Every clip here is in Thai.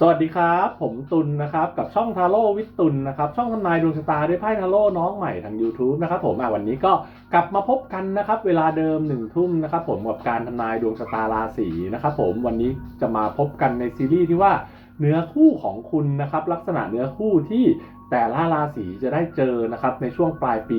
สวัสดีครับ ผมตุลนะครับ กับช่องทาโร่วิทตุลนะครับ ช่องทำนายดวงชะตาด้วยไพ่ทาโร่น้องใหม่ทาง YouTube นะครับผมวันนี้ก็กลับมาพบกันนะครับ เวลาเดิมหนึ่งทุ่มนะครับ ผมกับการทำนายดวงชะตาราศีนะครับ ผมวันนี้จะมาพบกันในซีรีส์ที่ว่าเนื้อคู่ของคุณนะครับ ลักษณะเนื้อคู่ที่ แต่ละราศีจะได้เจอนะครับในช่วงปลายปี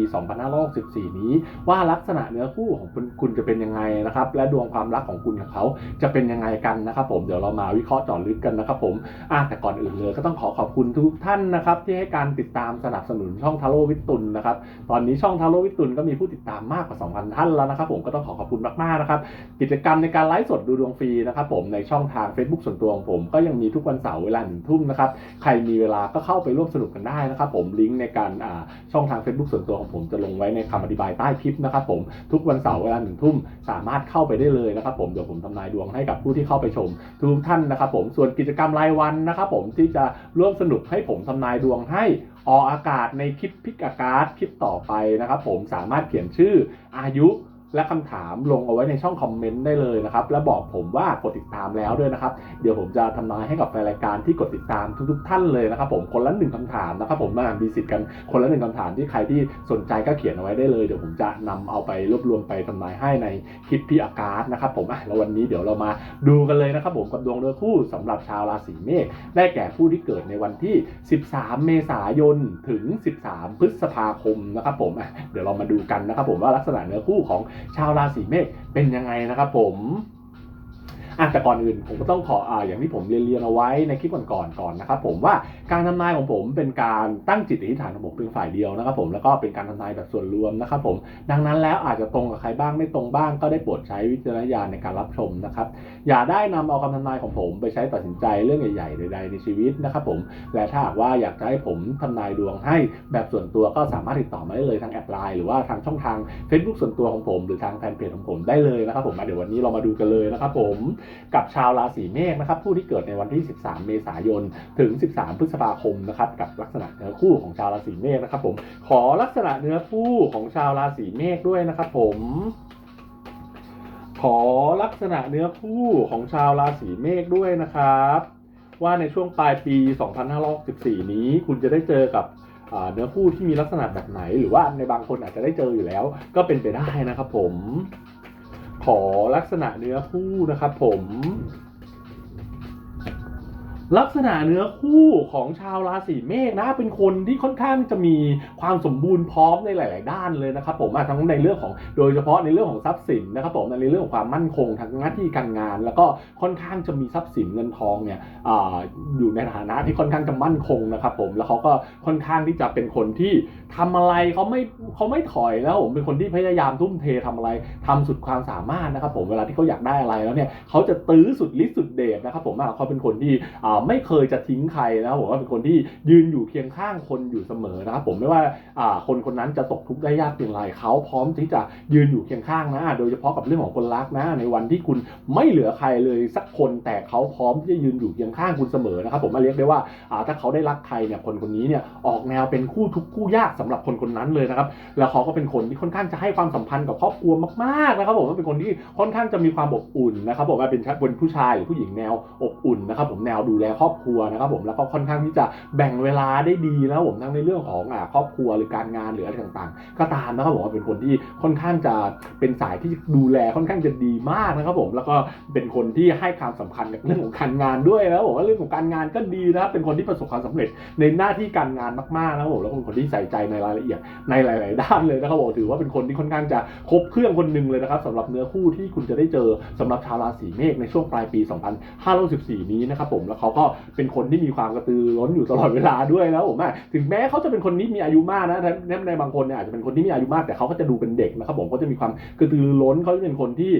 2564 นี้ ว่าลักษณะเนื้อคู่ของคุณคุณจะเป็นยังไงนะครับ และดวงความรักของคุณกับเขาจะเป็นยังไงกันนะครับ ผมเดี๋ยวเรามาวิเคราะห์เจาะลึกกันนะครับ ผมอะแต่ก่อนอื่นเลยก็ต้องขอขอบคุณทุกท่านนะครับ ที่ให้การติดตามสนับสนุนช่องทาโร่วิตุลนะครับ ตอนนี้ช่องทาโร่วิตุลก็มีผู้ติดตามมากกว่า 2,000 ท่านแล้วนะครับ ผมก็ต้องขอขอบคุณมากๆนะครับกิจกรรมในการไลฟ์สดดูดวงฟรีนะครับ ผมในช่องทาง Facebook ส่วนตัวของผม ก็ยังมีทุกวันเสาร์เวลาหนึ่งทุ่มนะครับใครมีเวลาก็เข้าไปร่วมสนุกกันได้ได้นะครับผมลิงก์ในการอ่าช่องทาง Facebook ส่วนตัวของผมจะลงไว้ในคำอธิบายใต้คลิปนะครับผมทุกวันเสาร์เวลาหนึ่งทุ่มสามารถเข้าไปได้เลยนะครับผมเดี๋ยวผมทำนายดวงให้กับผู้ที่เข้าไปชม ทุกท่านนะครับผมส่วนกิจกรรมรายวันนะครับผมที่จะร่วมสนุกให้ผมทำนายดวงให้ออกอากาศในคลิปพิกอากาศคลิปต่อไปนะครับผมสามารถเขียนชื่ออายุ และคำถามลงเอาไว้ในช่องคอมเมนต์ได้เลยนะครับ และบอกผมว่ากดติดตามแล้วด้วยนะครับ เดี๋ยวผมจะทำนายให้กับแฟนรายการที่กดติดตามทุก ๆ ท่านเลยนะครับ ผมคนละหนึ่งคำถามนะครับ ผมมามีสิทธิ์กันคนละหนึ่งคำถามที่ใครที่สนใจก็เขียนเอาไว้ได้เลยเดี๋ยวผมจะนำเอาไปรวบรวมไปทำนายให้ในคลิปพิอากาศนะครับ ผมอะแล้ววันนี้เดี๋ยวเรามาดูกันเลยนะครับ ผมกับดวงเรือคู่สำหรับชาวราศีเมษได้แก่ผู้ที่เกิดในวันที่ 13 เมษายนถึง 13 พฤษภาคมนะครับ ผมอะเดี๋ยวเรามาดูกันนะครับ ผมว่าลักษณะเนื้อคู่ของชาวราศีเมษเป็นยังไงนะครับผม อะแต่ก่อนอื่นผมก็ต้องขออ่าอย่างที่ผมเรียนเรียนเอาไว้ในคลิปก่อนๆก่อนนะครับผมว่าการทำนายของผมเป็นการตั้งจิตอธิษฐานของผมเป็นฝ่ายเดียวนะครับผมแล้วก็เป็นการทำนายแบบส่วนรวมนะครับผมดังนั้นแล้วอาจจะตรงกับใครบ้างไม่ตรงบ้างก็ได้โปรดใช้วิจารณญาณในการรับชมนะครับอย่าได้นำเอาคำทำนายของผมไปใช้ตัดสินใจเรื่องใหญ่ๆใดๆในชีวิตนะครับผมและถ้าหากว่าอยากจะให้ผมทำนายดวงให้แบบส่วนตัวก็สามารถติดต่อมาได้เลยทางแอดไลน์หรือว่าทางช่องทาง Facebook ส่วนตัวของผม หรือทางแฟนเพจของผมได้เลยนะครับผมมาเดี๋ยววันนี้เรามาดูกันเลยนะครับผมกับชาวราศีเมษนะครับผู้ที่เกิดในวันที่ 13 เมษายน ถึง 13 พฤษภาคมนะครับกับลักษณะเนื้อคู่ของชาวราศีเมษนะครับผมขอลักษณะเนื้อคู่ของชาวราศีเมษด้วยนะครับผมขอลักษณะเนื้อคู่ของชาวราศีเมษด้วยนะครับ ว่าในช่วงปลายปี 2564 นี้คุณจะได้เจอกับเนื้อคู่ที่มีลักษณะแบบไหน หรือว่าในบางคนอาจจะได้เจออยู่แล้ว ก็เป็นไปได้นะครับผม ขอลักษณะเนื้อคู่นะครับผม ลักษณะเนื้อคู่ของชาวราศีเมษนะเป็นคนที่ค่อนข้างจะมีความสมบูรณ์พร้อมในหลาย ๆ ด้านเลยนะครับผมทั้งในเรื่องของโดยเฉพาะในเรื่องของทรัพย์สินนะครับผมในเรื่องของความมั่นคงทางหน้าที่การงาน แล้วก็ค่อนข้างจะมีทรัพย์สินเงินทองเนี่ยออยู่ในฐานะที่ค่อนข้างจะมั่นคงนะครับผมแล้วเขาก็ค่อนข้างที่จะเป็นคนที่ทำอะไรเขาไม่เขาไม่ถอยแล้วผมเป็นคนที่พยายามทุ่มเททำอะไรทำสุดความสามารถนะครับผมเวลาที่เขาอยากได้อะไรแล้วเนี่ยเขาจะตื้อสุดฤทธิ์สุดเดชนะครับผมเขาเป็นคนที่อ่าไม่เคยจะทิ้งใครนะครับผมว่าเป็นคนที่ยืนอยู่เคียงข้างคนอยู่เสมอนะครับผมไม่ว่าอ่าคนคนนั้นจะตกทุกข์ได้ยากเพียงไรเขาพร้อมที่จะยืนอยู่เคียงข้างนะ โดยเฉพาะกับเรื่องของคนรักนะ ในวันที่คุณไม่เหลือใครเลยสักคนแต่เขาพร้อมที่จะยืนอยู่เคียงข้างคุณเสมอนะครับผมมาเรียกได้ว่าอ่าถ้าเขาได้รักใครเนี่ยคนคนนี้เนี่ยออกแนวเป็นคู่ทุกคู่ยากสำหรับคนคนนั้นเลยนะครับแล้วเขาก็เป็นคนที่ค่อนข้างจะให้ความสัมพันธ์กับครอบครัวมากๆนะครับผมเป็นคนที่ค่อนข้างจะมีความอบอุ่นนะครับผมว่าเป็นเป็นผู้ชายหรือผู้หญิงแนวอบอุ่นนะครับผมแนวดูแลครอบครัวนะครับผมแล้วก็ค่อนข้างที่จะแบ่งเวลาได้ดีนะครับผมทั้งในเรื่องของอ่าครอบครัวหรือการงานหรืออะไรต่างๆ ก็ตามนะครับผมว่าเป็นคนที่ค่อนข้างจะเป็นสายที่ดูแลค่อนข้างจะดีมากนะครับผมแล้วก็เป็นคนที่ให้ความสำคัญกับเรื่องของการงานด้วยนะผมว่าเรื่องของการงานก็ดีนะครับเป็นคนที่ประสบความสำเร็จในหน้าที่การงานมากๆนะครับผมแล้วเป็นคนที่ใส่ใจในรายละเอียดในหลาย ๆ ด้านเลยนะครับผมถือว่าเป็นคนที่ค่อนข้างจะครบเครื่องคนหนึ่งเลยนะครับสำหรับเนื้อคู่ที่คุณจะได้เจอสำหรับชาวราศีเมษในช่วงปลายปี 2514 นี้นะครับผมแล้วเขาก็เป็นคนที่มีความกระตือร้นอยู่ตลอดเวลาด้วยนะผมอะถึงแม้เขาจะเป็นคนที่มีอายุมากนะแต่ในในบางคนเนี่ยอาจจะเป็นคนที่มีอายุมากแต่เขาก็จะดูเป็นเด็กนะครับผมเขาจะมีความกระตือร้นเขาจะเป็นคนที่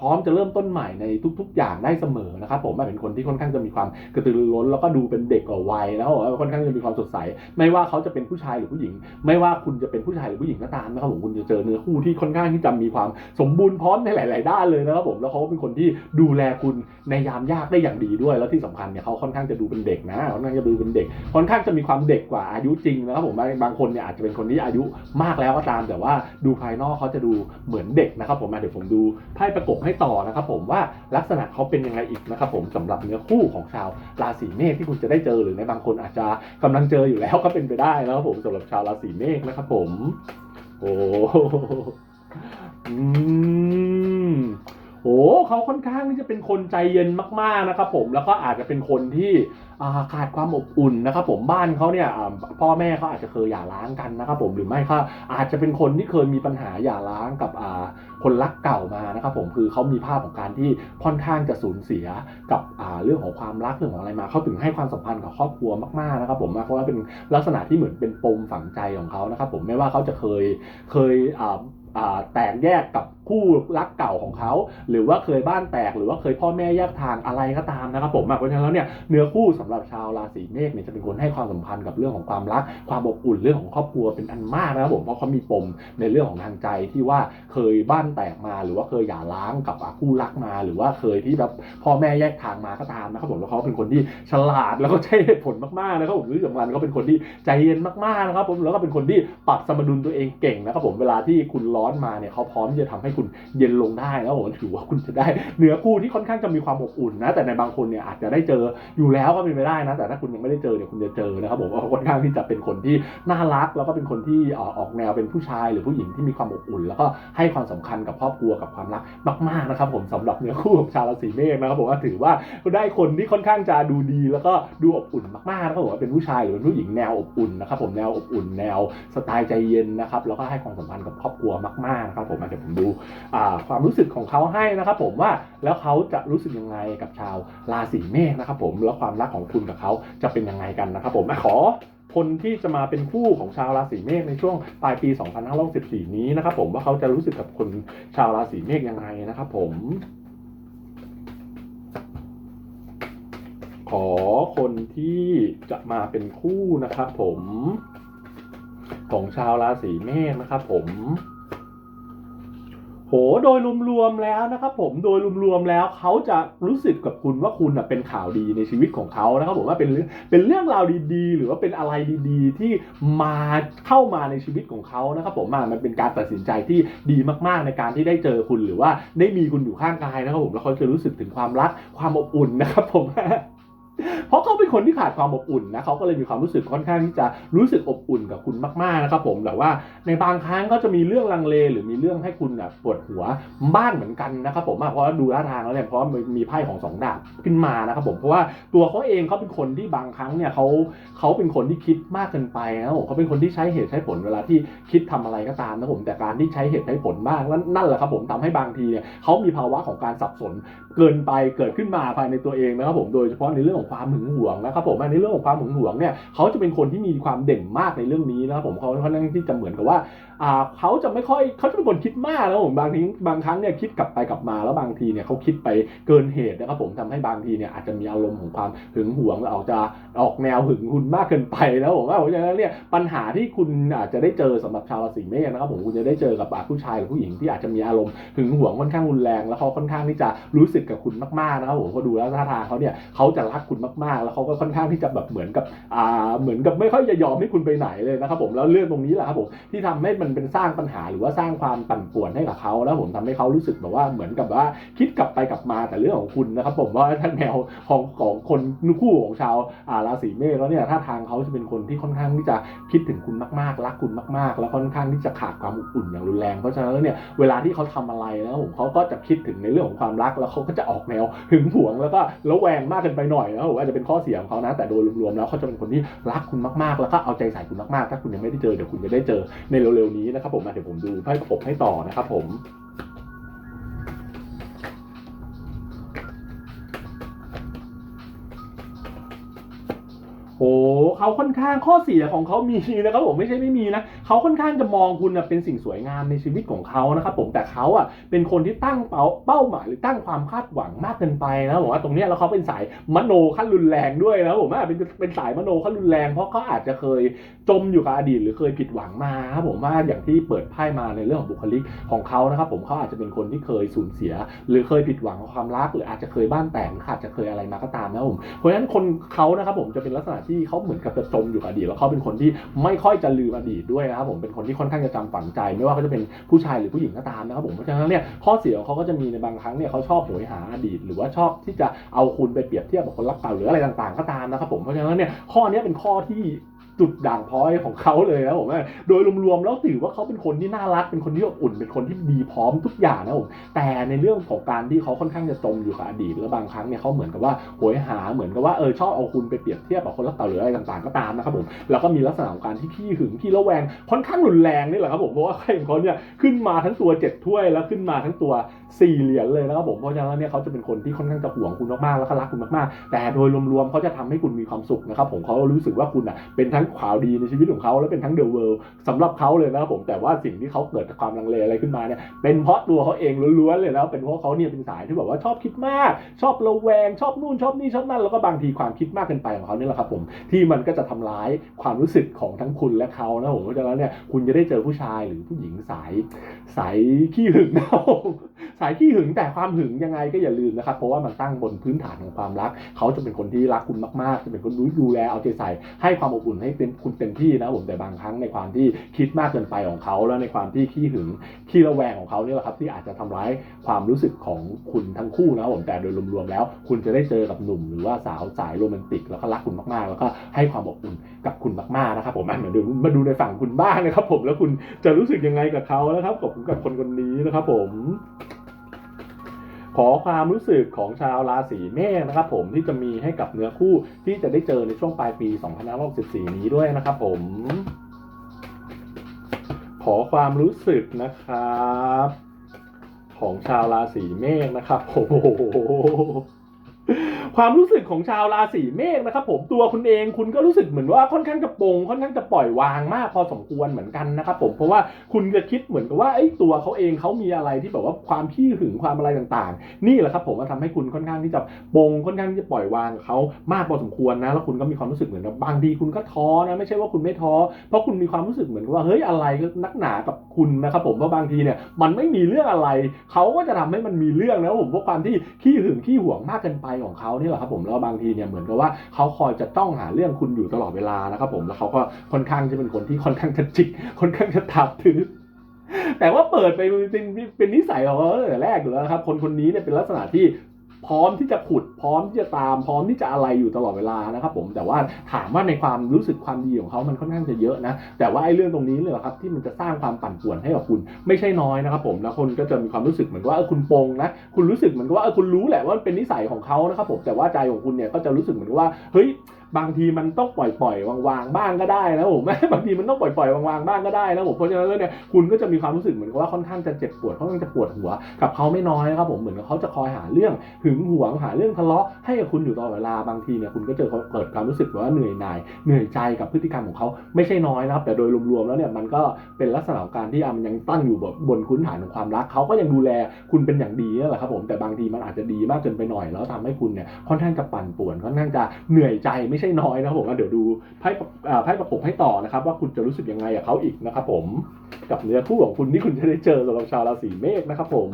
พร้อมจะเริ่มต้นใหม่ในทุก ๆ อย่างได้เสมอนะครับผมเป็นคนที่ค่อนข้างจะมีความกระตือรือร้นแล้วก็ดูเป็นเด็กกว่าวัยแล้วค่อนข้างจะมีความสดใส ไม่ว่าเขาจะเป็นผู้ชายหรือผู้หญิง ไม่ว่าคุณจะเป็นผู้ชายหรือผู้หญิงก็ตามนะครับผมคุณจะเจอเนื้อคู่ที่ค่อนข้างที่จะมีความสมบูรณ์พร้อมในหลาย ๆ ด้านเลยนะครับผมแล้วเขาก็เป็นคนที่ดูแลคุณในยามยากได้อย่างดีด้วยแล้วที่สำคัญเนี่ยเขาค่อนอนข้างจะดูเป็นเด็กนะค่อนข้างจะดูเป็นเด็ก ค่อนข้างจะมีความเด็กกว่าอายุจริงนะครับผมบางคนเนี่ยอาจจะเป็นคนที่อายุมากแล้วก็ตาม แต่ว่าดูภายนอกเขาจะดูเหมือนเด็กนะครับผมเดี๋ยวผมดูไพ่ประกบให้ต่อนะครับผมว่าลักษณะเขาเป็นยังไงอีกนะครับผมสำหรับเนื้อคู่ของชาวราศีเมษที่คุณจะได้เจอหรือในบางคนอาจจะกำลังเจออยู่แล้วก็เป็นไปได้นะครับผมสำหรับชาวราศีเมษนะครับผม โอ้อืม โอ้เขาค่อนข้างที่จะเป็นคนใจเย็นมากๆนะครับผมแล้วก็อาจจะเป็นคนที่ขาดความอบอุ่นนะครับผมบ้านเขาเนี่ยพ่อแม่เขาอาจจะเคยหย่าร้างกันนะครับผมหรือไม่ก็อาจจะเป็นคนที่เคยมีปัญหาหย่าร้างกับคนรักเก่ามานะครับผมคือเขามีภาพของการที่ค่อนข้างจะสูญเสียกับเรื่องของความรักเรื่องของอะไรมาเขาถึงให้ความสัมพันธ์กับครอบครัวมากๆนะครับผมเพราะว่าเป็นลักษณะที่เหมือนเป็นปมฝังใจของเขานะครับผมไม่ว่าเขาจะเคยเคยแตกแยกกับ คู่รักเก่าของเขา หรือว่าเคยบ้านแตก หรือว่าเคยพ่อแม่แยกทางอะไรก็ตามนะครับผมเพราะฉะนั้นแล้วเนี่ยเนื้อคู่สำหรับชาวราศีเมษเนี่ยจะเป็นคนให้ความสัมพันธ์กับเรื่องของความรัก ความอบอุ่นเรื่องของครอบครัวเป็นอันมากนะครับผมเพราะเขามีปมในเรื่องของทางใจที่ว่าเคยบ้านแตกมา หรือว่าเคยหย่าร้างกับคู่รักมา หรือว่าเคยที่แบบพ่อแม่แยกทางมาก็ตามนะครับผมแล้วเขาเป็นคนที่ฉลาดแล้วก็ใช้เหตุผลมากๆนะครับผมที่สำคัญเขาเป็นคนที่ใจเย็นมากๆนะครับผมแล้วก็เป็นคนที่ปรับสมดุลตัวเองเก่งนะครับผมเวลาที่คุณร้อนมาเนี่ยเขาพร้อมที่จะทำให้คุณเย็นลงได้แล้วผมถือว่าคุณจะได้เนื้อคู่ที่ค่อนข้างจะมีความอบอุ่นนะ แต่ในบางคนเนี่ยอาจจะได้เจออยู่แล้วก็เป็นไปได้นะ แต่ถ้าคุณยังไม่ได้เจอเนี่ยคุณจะเจอนะครับผมเขาค่อนข้างที่จะเป็นคนที่น่ารัก แล้วก็เป็นคนที่ออกแนวเป็นผู้ชายหรือผู้หญิงที่มีความอบอุ่น แล้วก็ให้ความสำคัญกับครอบครัวกับความรักมากๆนะครับ ผมสำหรับเนื้อคู่ของชาวราศีเมษนะครับผมว่าถือว่าได้คนที่ค่อนข้างจะดูดีแล้วก็ดูอบอุ่นมากๆนะครับผมว่าเป็นผู้ชายหรือเป็นผู้หญิงแนวอบอุ่นนะครับผมแนวอบอุ่นแนวสไตล์ใจเย็นนะครับแล้วก็ให้ความสัมพันธ์กับครอบครัวมากๆนะครับผมอะเดี๋ยวผมดูความรู้สึกของเขาให้นะครับผมว่าแล้วเขาจะรู้สึกยังไงกับชาวราศีเมษนะครับผมแล้วความรักของคุณกับเขาจะเป็นยังไงกันนะครับผมขอคนที่จะมาเป็นคู่ของชาวราศีเมษในช่วงปลายปี 2564 นี้นะครับผมว่าเขาจะรู้สึกกับคนชาวราศีเมษยังไงนะครับผม ขอคนที่จะมาเป็นคู่นะครับผม ของชาวราศีเมษนะครับผม โหโดยรวมๆแล้วนะครับผมโดยรวมๆแล้วเขาจะรู้สึกกับคุณว่าคุณเป็นข่าวดีในชีวิตของเขานะครับผมว่าเป็นเรื่องเป็นเรื่องราวดีๆ หรือว่าเป็นอะไรดีๆ ที่มาเข้ามาในชีวิตของเขานะครับผมอะมันเป็นการตัดสินใจที่ดีมากๆในการที่ได้เจอคุณหรือว่าได้มีคุณอยู่ข้างกายนะครับผมแล้วเขาจะรู้สึกถึงความรักความอบอุ่นนะครับผม เพราะเขาเป็นคนที่ขาดความอบอุ่นนะเขาก็เลยมีความรู้สึกค่อนข้างที่จะรู้สึกอบอุ่นกับคุณมากๆนะครับผมแต่ว่าในบางครั้งก็จะมีเรื่องลังเล หรือมีเรื่องให้คุณแบบปวดหัวบ้างเหมือนกันนะครับผมเพราะว่าดูท่าทางแล้วเนี่ยเพราะว่ามีไพ่ของสองดาบขึ้นมานะครับผมเพราะว่าตัวเขาเองเขาเป็นคนที่บางครั้งเนี่ยเขาเขาเป็นคนที่คิดมากเกินไปนะผมเขาเป็นคนที่ใช้เหตุใช้ผลเวลาที่คิดทำอะไรก็ตามนะผมแต่การที่ใช้เหตุใช้ผลมากนั่นนั่นแหละครับผมทำให้บางทีเนี่ยเขามีภาวะของการสับสน เกินไปเกิดขึ้นมาภายในตัวเองนะครับผมโดยเฉพาะในเรื่องของความหึงหวงนะครับผมในเรื่องของความหึงหวงเนี่ยเขาจะเป็นคนที่มีความเด่นมากในเรื่องนี้นะครับผมเขาค่อนข้างที่จะเหมือนกับว่าเขาจะไม่ค่อยเขาจะเป็นคนคิดมากนะครับผมบางทีบางครั้งเนี่ยคิดกลับไปกลับมาแล้วบางทีเนี่ยเขาคิดไปเกินเหตุนะครับผมทำให้บางทีเนี่ยอาจจะมีอารมณ์ของความหึงหวงแล้วออกจะออกแนวหึงคุณมากเกินไปแล้วผมว่าเพราะฉะนั้นเนี่ยปัญหาที่คุณอาจจะได้เจอสำหรับชาวราศีเมษนะครับผมคุณจะได้เจอกับผู้ชายหรือผู้หญิงที่อาจจะมีอารมณ์หึงหวงค่อนข้างรุนแรงแล้วเขาค่อนข้างที่จะรู้สึกกับคุณมากๆนะครับผมเขาดูแล้วท่าทางเขาเนี่ยเขาจะรักคุณมากๆ แล้วเขาก็ค่อนข้างที่จะแบบเหมือนกับอ่าเหมือนกับไม่ค่อยจะยอมให้คุณไปไหนเลยนะครับผมแล้วเรื่องตรงนี้แหละครับผมที่ทำให้มันเป็นสร้างปัญหาหรือว่าสร้างความปั่นป่วนให้กับเขาแล้วผมทำให้เขารู้สึกแบบว่าเหมือนกับว่าคิดกลับไปกลับมาแต่เรื่องของคุณนะครับผมว่าท่านแนวของของคนคู่ของชาวอาราศีเมษแล้วเนี่ยท่าทางเขาจะเป็นคนที่ค่อนข้างที่จะคิดถึงคุณมากๆ รักคุณมากๆ แล้วค่อนข้างที่จะขาดความอบอุ่นอย่างรุนแรงเพราะฉะนั้นเนี่ยเวลาที่เขาทำอะไรนะครับผมเขาก็จะคิดถึงในเรื่องของความรักแล้วเขาก็จะออกแนวหึงหวงแล้วก็ระแวงมากเกินไปหน่อยนะครับผมอาจจะเป็นข้อเสียของเขานะแต่โดยรวมๆแล้วเขาจะเป็นคนที่รักคุณมากๆ แล้วก็เอาใจใส่คุณมากๆ ถ้าคุณยังไม่ได้เจอเดี๋ยวคุณจะได้เจอในเร็วๆนี้นะครับผมมาเดี๋ยวผมดูไพ่ประกบให้ต่อนะครับผม โโอ้เขาค่อนข้างข้อเสียของเขามีนะครับผมไม่ใช่ไม่มีนะเขาค่อนข้างจะมองคุณนะเป็นสิ่งสวยงามในชีวิตของเขานะครับผมแต่เขาอะเป็นคนที่ตั้งเป้าเป้าหมายหรือตั้งความคาดหวังมากเกินไปนะผมว่าตรงนี้แล้วเขาเป็นสายมโนขั้นรุนแรงด้วยนะผมว่าเป็นเป็นสายมโนขั้นรุนแรง เพราะเขาอาจจะเคยจมอยู่กับอดีตหรือเคยผิดหวังมาครับผมว่าอย่างที่เปิดไพ่มาในเรื่องของบุคลิกของเขานะครับผมเขาอาจจะเป็นคนที่เคยสูญเสีย หรือเคยผิดหวังความรัก หรืออาจจะเคยบ้านแตกอาจจะเคยอะไรมาก็ตามนะผมเพราะฉะนั้นคนเขานะครับผมจะเป็นลักษณะที่เขาเหมือนกับจะจมอยู่กับอดีตแล้วเขาเป็นคนที่ไม่ค่อยจะลืมอดีตด้วยนะครับผมเป็นคนที่ค่อนข้างจะจำฝังใจ ไม่ว่าเขาจะเป็นผู้ชายหรือผู้หญิงก็ตามนะครับผมเพราะฉะนั้นเนี่ยข้อเสียของเขาก็จะมีในบางครั้งเนี่ยเขาชอบโหยหาอดีต หรือว่าชอบที่จะเอาคุณไปเปรียบเทียบกับคนรักเก่าหรืออะไรต่างๆ ก็ตามนะครับผมเพราะฉะนั้นเนี่ยข้อนี้เป็นข้อที่ จุดด่างพร้อยของเขาเลยนะผมโดยรวมๆแล้วถือว่าเขาเป็นคนที่น่ารัก เป็นคนที่อบอุ่น เป็นคนที่ดีพร้อมทุกอย่างนะผม แต่ในเรื่องของการที่เขาค่อนข้างจะจมอยู่กับอดีต แล้วบางครั้งเนี่ยเขาเหมือนกับว่าโหยหา เหมือนกับว่าเออชอบเอาคุณไปเปรียบเทียบกับคนรักเก่าหรืออะไรต่างๆก็ตามนะครับผม แล้วก็มีลักษณะของการที่ขี้หึงขี้ระแวง ค่อนข้างรุนแรงนี่แหละครับผม เพราะว่าไพ่ของเขาเนี่ยขึ้นมาทั้งตัวเจ็ดถ้วย แล้วขึ้นมาทั้งตัวสี่เหรียญเลยนะครับผม เพราะฉะนั้นเนี่ยเขาจะเป็นคนที่ค่อนข้างจะห่วงคุณมากๆ แล้วก็รักคุณมากๆ แต่โดยรวมๆเขาจะทำให้คุณมีความสุขนะครับผมเขารู้สึกว่าคุณอะเป็นทั้งข่าวดีในชีวิตของเขาและเป็นทั้งเดอะเวิลด์สำหรับเขาเลยนะครับผมแต่ว่าสิ่งที่เขาเกิดความลังเลอะไรขึ้นมาเนี่ยเป็นเพราะตัวเขาเองล้วนๆเลยแล้วเป็นเพราะเขาเนี่ยเป็นสายที่แบบว่าชอบคิดมาก ชอบระแวง ชอบนู่นชอบนี่ชอบนั่นแล้วก็บางทีความคิดมากเกินไปของเขาเนี่ยแหละครับผมที่มันก็จะทำร้ายความรู้สึกของทั้งคุณและเขานะผมเพราะฉะนั้นเนี่ยคุณจะได้เจอผู้ชายหรือผู้หญิงสายสายขี้หึงนะผมสายขี้หึงแต่ความหึงยังไงก็อย่าลืมนะครับเพราะว่ามันตั้งบนพื้นฐานของความรัก เขาจะเป็นคนที่รักคุณมากๆจะเป็นคนรู้ดูแลเอาใจใส่ให้ความอบอุ่นให้เต็มคุณเต็มที่นะผมแต่บางครั้งในความที่คิดมากเกินไปของเขาแล้วในความที่ขี้หึงขี้ระแวงของเขาเนี่ยแหละครับที่อาจจะทำร้ายความรู้สึกของคุณทั้งคู่นะครับผมแต่โดยรวมๆแล้ว คุณจะได้เจอกับหนุ่มหรือว่าสาวสายโรแมนติกแล้วก็รักคุณมากๆ แล้วก็ให้ความอบอุ่นกับคุณมากๆนะครับผมอะเดี๋ยวมาดูในฝั่งคุณบ้างนะครับผมแล้วคุณจะรู้สึกยังไงกับเขานะครับกับคนคนนี้นะครับผม ขอความรู้สึกของชาวราศีเมษนะครับผมที่จะมีให้กับเนื้อคู่ที่จะได้เจอในช่วงปลายปี 2564 นี้ด้วยนะครับผม ขอความรู้สึกนะครับ ของชาวราศีเมษนะครับโอ้โห ความรู้สึกของชาวราศีเมษนะครับ ผมตัวคุณเองคุณก็รู้สึกเหมือนว่าค่อนข้างจะปงค่อนข้างจะปล่อยวางมากพอสมควรเหมือนกันนะครับ ผมเพราะว่าคุณจะคิดเหมือนกับว่าไอ้ตัวเขาเองเขามีอะไรที่แบบว่าความขี้หึงความอะไรต่างๆ นี่แหละครับ ผมว่าทำให้คุณค่อนข้างที่จะปงค่อนข้างที่จะปล่อยวางเขามากพอสมควรนะ แล้วคุณก็มีความรู้สึกเหมือนกับบางทีคุณก็ท้อนะไม่ใช่ว่าคุณไม่ท้อเพราะคุณมีความรู้สึกเหมือนกับว่าเฮ้ยอะไรก็นักหนากับคุณนะครับ ผมเพราะบางทีเนี่ยมันไม่มีเรื่องอะไรเขาก็จะทำให้มันมีเรื่องนะผมเพราะความที่ขี้หึงขี้หวงมากเกินไปของเขานี่แหละครับผมแล้วบางทีเนี่ยเหมือนกับว่าเขาคอยจะต้องหาเรื่องคุณอยู่ตลอดเวลานะครับผมแล้วเขาก็ค่อนข้างจะเป็นคนที่ค่อนข้างจะจิกค่อนข้างจะถับถือแต่ว่าเปิดไปเป็นเป็นนิสัยของเขาตั้งแต่แรกอยู่แล้วนะครับ คนคนนี้เนี่ยเป็นลักษณะที่ พร้อมที่จะขุดพร้อมที่จะตามพร้อมที่จะอะไรอยู่ตลอดเวลานะครับผมแต่ว่าถามว่าในความรู้สึกความดีของเขามันค่อนข้างจะเยอะนะแต่ว่าไอ้เรื่องตรงนี้เลยครับที่มันจะสร้างความปั่นป่วนให้กับคุณ ไม่ใช่น้อยนะครับผมแล้วคนก็จะมีความรู้สึกเหมือนว่าเออคุณปงนะคุณรู้สึกเหมือนกับว่าเออคุณรู้แหละว่ามันเป็นนิสัยของเขานะครับผมแต่ว่าใจของคุณเนี่ยก็จะรู้สึกเหมือนว่าเฮ้ย บางทีมันต้องปล่อยปล่อยวางๆบ้างก็ได้นะผมบางทีมันต้องปล่อยปล่อยวางๆบ้างก็ได้นะผมเพราะฉะนั้นแล้วเนี่ยคุณก็จะมีความรู้สึกเหมือนกับว่าค่อนข้างจะเจ็บปวดค่อนข้างจะปวดหัวกับเขาไม่น้อยนะครับผมเหมือนกับเขาจะคอยหาเรื่องหึงหวงหาเรื่องทะเลาะให้กับคุณอยู่ตลอดเวลาบางทีเนี่ยคุณก็เจอเกิดความรู้สึกว่าเหนื่อยหน่ายเหนื่อยใจกับพฤติกรรมของเขาไม่ใช่น้อยนะครับ แต่โดยรวมๆแล้วเนี่ยมันก็เป็นลักษณะของการที่อมันยังตั้งอยู่บนพื้นฐานของความรักเขาก็ยังดูแลคุณเป็นอย่างดีนั่นแหละครับผมแต่บางทีมันอาจจะดีมากเกินไปหน่อย แล้วทำให้คุณเนี่ยค่อนข้างจะปั่นป่วนค่อนข้างจะเหนื่อยใจไม่ใช่น้อยนะครับผมว่าเดี๋ยวดูไพ่ประอ่าไพ่ประกบให้ต่อนะครับ ว่าคุณจะรู้สึกยังไงกับเขาอีกนะครับผมกับเนื้อคู่ของคุณที่คุณจะได้เจอสำหรับชาวราศีเมษนะครับผม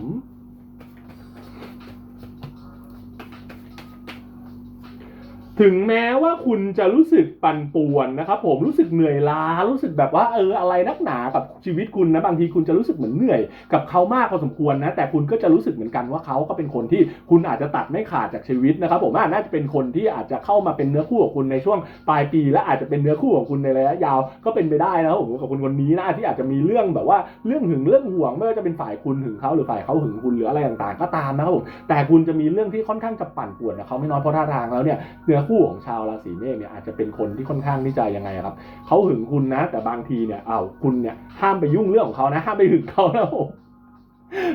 ถึงแม้ว่าคุณจะรู้สึกปั่นป่วนนะครับผมรู้สึกเหนื่อยล้ารู้สึกแบบว่าเอออะไรนักหนากับชีวิตคุณนะบางทีคุณจะรู้สึกเหมือนเหนื่อย กับเขามากพอสมควรนะแต่คุณก็จะรู้สึกเหมือนกันว่าเขาก็เป็นคนที่คุณอาจจะตัดไม่ขาดจากชีวิตนะครับผมว่าน่าจะเป็นคนที่อาจจะเข้ามาเป็นเนื้อคู่ของคุณในช่วงปลายปี และอาจจะเป็นเนื้อคู่ของคุณในระยะยาวก็เป็นไปได้นะครับผมกับคนคนนี้นะที่อาจจะมีเรื่องแบบว่าเรื่องหึงเรื่องห่วงไม่ว่าจะเป็นฝ่ายคุณหึงเขาหรือฝ่ายเขาหึงคุณหรืออะไรต่างๆ ก็ตามนะครับผมแต่คุณจะมีเรื่องที่ค่อนข้างจะปั่นป่วนกับเขาไม่น้อยเพราะท่าทางแล้วเนี่ยเนื้อคู่ของชาวราศีเมษเนี่ยอาจจะเป็นคนที่ค่อนข้างที่จะยังไงครับเขาหึงคุณนะ แต่บางทีเนี่ยเอาคุณเนี่ยห้ามไปยุ่งเรื่องของเขานะห้ามไปหึงเขานะผม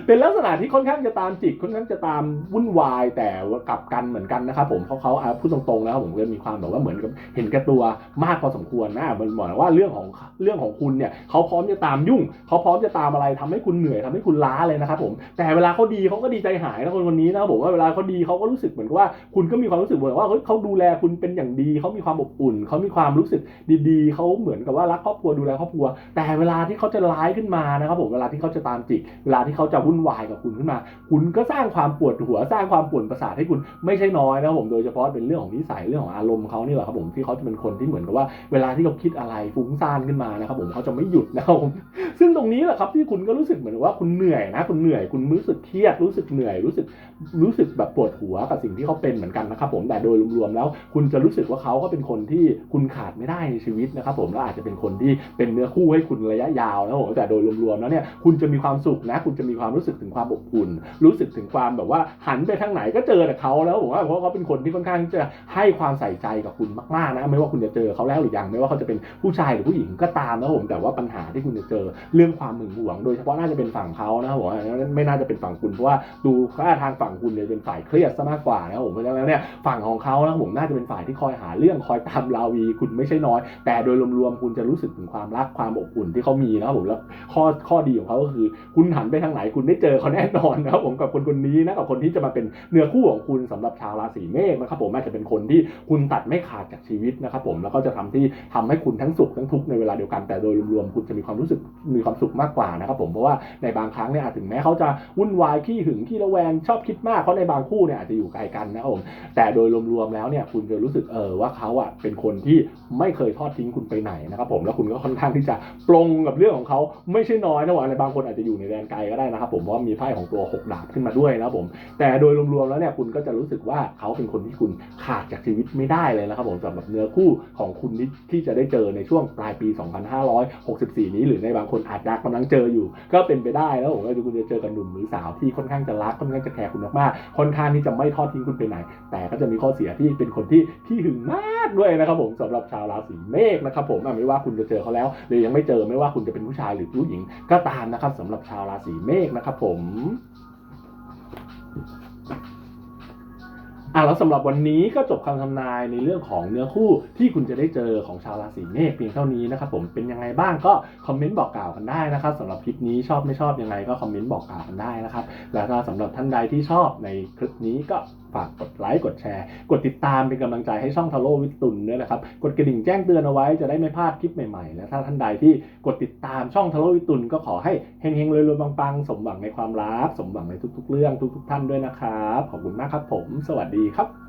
เป็นลักษณะที่ค่อนข้างจะตามจิกค่อนข้างจะตามวุ่นวายแต่กลับกันเหมือนกันนะครับผมเพราะเขาพูดตรงๆแล้วผมก็มีความแบบว่าเหมือนกับเห็นแก่ตัวมากพอสมควรนะมันบอกว่าเรื่องของเรื่องของคุณเนี่ยเขาพร้อมจะตามยุ่งเขาพร้อมจะตามอะไรทำให้คุณเหนื่อยทำให้คุณล้าเลยนะครับผมแต่เวลาเขาดีเขาก็ดีใจหายนะคนคนนี้นะบผมว่าเวลาเขาดีเขาก็รู้สึกเหมือนว่าคุณก็มีความรู้สึกเหมือนว่าเฮ้ยเขาดูแลคุณเป็นอย่างดีเขามีความอบอุ่นเขามีความรู้สึกดีๆเขาเหมือนกับว่ารักครอบครัวดูแลครอบครัว แต่เวลาที่เขาจะร้ายขึ้นมานะครับผมเวลาที่เขาจะตามจิกเวลาที่เขาจะวุ่นวายกับคุณขึ้นมา คุณก็สร้างความปวดหัวสร้างความปวดประสาทให้คุณไม่ใช่น้อยนะผมโดยเฉพาะเป็นเรื่องของนิสัยเรื่องของอารมณ์เขานี่แหละครับผมที่เขาจะเป็นคนที่เหมือนกับว่าเวลาที่เขาคิดอะไรฟุ้งซ่านขึ้นมานะครับผมเขาจะไม่หยุดนะครับผมซึ่งตรงนี้แหละครับที่คุณก็รู้สึกเหมือนว่าคุณเหนื่อยนะ คุณเหนื่อยคุณรู้สึกเครียดรู้สึกเหนื่อยรู้สึกรู้สึกแบบปวดหัวกับสิ่งที่เขาเป็นเหมือนกันนะครับผมแต่โดยรวมๆแล้ว คุณจะรู้สึกว่าเขาก็เป็นคนที่คุณขาดไม่ได้ในชีวิตนะครับผมแล้วอาจจะเป็นคนที่เป็นเนื้อคู่ให้คุณระยะยาวนะผมแต่โดยรวมๆแล้วเนี่ยคุณจะมีความสุขนะคุณจะมีความรู้สึกถึงความอบอุ่น รู้สึกถึงความแบบว่าหันไปทางไหนก็เจอแต่เขาแล้วผมว่าเพราะเขาเป็นคนที่ค่อนข้างจะให้ความใส่ใจกับคุณมากๆนะ ไม่ว่าคุณจะเจอเขาแล้วหรือยังไม่ว่าเขาจะเป็นผู้ชายหรือผู้หญิงก็ตามนะผมแต่ว่าปัญหาที่คุณจะเจอเรื่องความหึงหวง โดยเฉพาะน่าจะเป็นฝั่งเขานะครับผมไม่น่าจะเป็นฝั่งคุณเพราะว่าดูท่าทางฝั่งคุณเนี่ยเป็นฝ่ายเครียดซะมากกว่านะครับผมเพราะฉะนั้นแล้วเนี่ยฝั่งของเขานะผมน่าจะเป็นฝ่ายที่คอยหาเรื่องคอยตามราวีคุณไม่ใช่น้อย แต่โดยรวมๆคุณจะรู้สึกถึงความรักความอบอุ่นที่เขามีนะครับผมแล้วข้อข้อดีของเขาก็คือ คุณหันไปทางไหนคุณได้เจอเขาแน่นอนนะครับผมกับคนคนนี้นะกับคนที่จะมาเป็นเนื้อคู่ของคุณสำหรับชาวราศีเมษนะครับผมอาจจะเป็นคนที่คุณตัดไม่ขาดจากชีวิตนะครับผมแล้วก็จะทำที่ทำให้คุณทั้งสุขทั้งทุกข์ในเวลาเดียวกันแต่โดยรวมๆคุณจะมีความรู้สึกมีความสุขมากกว่านะครับผมเพราะว่าในบางครั้งเนี่ยอาจถึงแม้เขาจะวุ่นวายขี้หึงขี้ระแวงชอบคิดมากเพราะในบางคู่เนี่ยอาจจะอยู่ไกลกันนะครับผมแต่โดยรวมๆแล้วเนี่ยคุณจะรู้สึกเออว่าเขาอะเป็นคนที่ไม่เคยทอดทิ้งคุณไปไหนนะครับผมแล้วคุณก็ค่อนข้างที่จะปลงกับเรื่องของเขาไม่ใช่น้อยนะว่าในบางคนอาจจะอยู่ในแดนไกลก็ได้นะครับผมเพราะว่ามีไพ่ของตัวหกดาบขึ้นมาด้วยนะครับผม แต่โดยรวมๆแล้วเนี่ยคุณก็จะรู้สึกว่าเขาเป็นคนที่คุณขาดจากชีวิตไม่ได้เลยนะครับผมสำหรับเนื้อคู่ของคุณที่ที่จะได้เจอในช่วงปลายปี 2564 นี้ หรือในบางคนอาจจะกำลังเจออยู่ ก็เป็นไปได้แล้วผมก็คุณจะเจอกับหนุ่มหรือสาวที่ค่อนข้างจะรักค่อนข้างจะแคร์คุณมากๆค่อนข้างที่จะไม่ทอดทิ้งคุณไปไหน แต่ก็จะมีข้อเสียที่เป็นคนที่ที่หึงมากด้วยนะครับผมสำหรับชาวราศีเมษนะครับผมไม่ว่าคุณจะเจอเขาแล้ว หรือยังไม่เจอไม่ว่าคุณจะเป็นผู้ชายหรือผู้หญิงก็ตามนะครับสำหรับชาวราศีเมษนะครับผมอะแล้วสำหรับวันนี้ก็จบคำทำนายในเรื่องของเนื้อคู่ที่คุณจะได้เจอของชาวราศีเมษเพียงเท่านี้นะครับผมเป็นยังไงบ้างก็คอมเมนต์บอกกล่าวกันได้นะครับสำหรับคลิปนี้ชอบไม่ชอบยังไงก็คอมเมนต์บอกกล่าวกันได้นะครับ แล้วก็สำหรับท่านใดที่ชอบในคลิปนี้ก็ฝากกดไลค์กดแชร์ กดติดตามเป็นกำลังใจให้ช่องทาโร่วิตุนด้วยนะครับ กดกระดิ่งแจ้งเตือนเอาไว้จะได้ไม่พลาดคลิปใหม่ๆ และถ้าท่านใดที่กดติดตามช่องทาโร่วิตุนก็ขอให้เฮงๆรวยๆปังๆ สมหวังในความรัก สมหวังในทุกๆ เรื่องทุก ๆ ท่านด้วยนะครับ ขอบคุณมากครับผม สวัสดีครับ